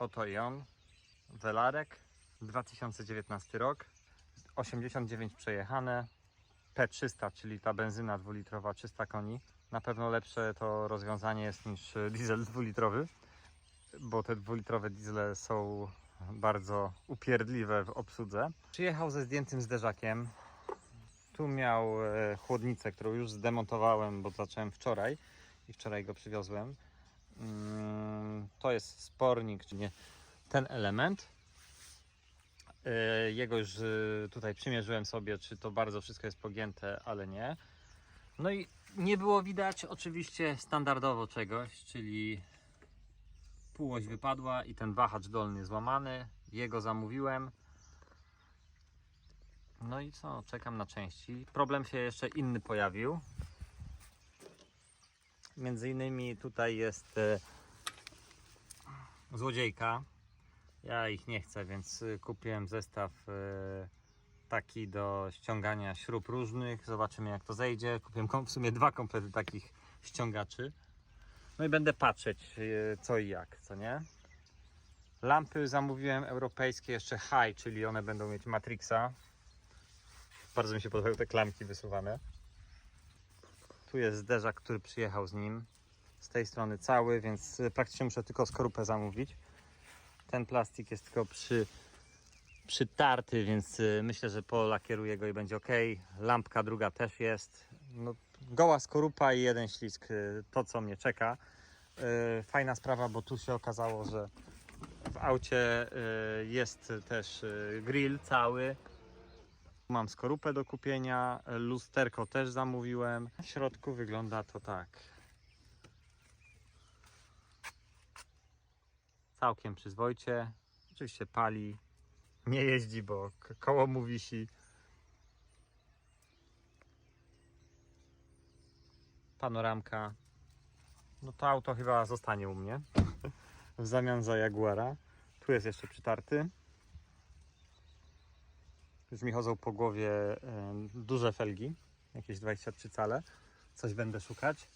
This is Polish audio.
Oto i on. Velarek. 2019 rok. 89 przejechane. P300, czyli ta benzyna dwulitrowa 300 koni. Na pewno lepsze to rozwiązanie jest niż e, diesel dwulitrowy, bo te dwulitrowe diesle są bardzo upierdliwe w obsłudze. Przyjechał ze zdjętym zderzakiem. Tu miał e, chłodnicę, którą już zdemontowałem, bo zacząłem wczoraj i wczoraj go przywiozłem. To jest spornik, czyli nie ten element. E, Jego już e, tutaj przymierzyłem sobie, czy to bardzo wszystko jest pogięte, ale nie. No i nie było widać oczywiście standardowo czegoś, czyli półoś wypadła i ten wahacz dolny złamany. Jego zamówiłem. No i co, czekam na części. Problem się jeszcze inny pojawił. Między innymi tutaj jest e, złodziejka. Ja ich nie chcę, więc e, kupiłem zestaw e, taki do ściągania śrub różnych. Zobaczymy jak to zejdzie. Kupiłem w sumie dwa komplety takich ściągaczy. No i będę patrzeć e, co i jak, co nie? Lampy zamówiłem europejskie jeszcze high, czyli one będą mieć Matrixa. Bardzo mi się podobają te klamki wysuwane. Tu jest zderzak, który przyjechał z nim. Z tej strony cały, więc e, praktycznie muszę tylko skorupę zamówić. Ten plastik jest tylko przy, przytarty, więc e, myślę, że polakieruję go i będzie ok. Lampka druga też jest. No, goła skorupa i jeden ślisk. e, To, co mnie czeka. Fajna sprawa, bo tu się okazało, że w aucie jest też grill cały. Mam skorupę do kupienia, lusterko też zamówiłem. W środku wygląda to tak. Całkiem przyzwoicie. Oczywiście pali. Nie jeździ, bo koło mu wisi. Panoramka. No to auto chyba zostanie u mnie. w zamian za Jaguara. Tu jest jeszcze przytarty. Już mi chodzą po głowie duże felgi, jakieś 23 cale. Coś będę szukać.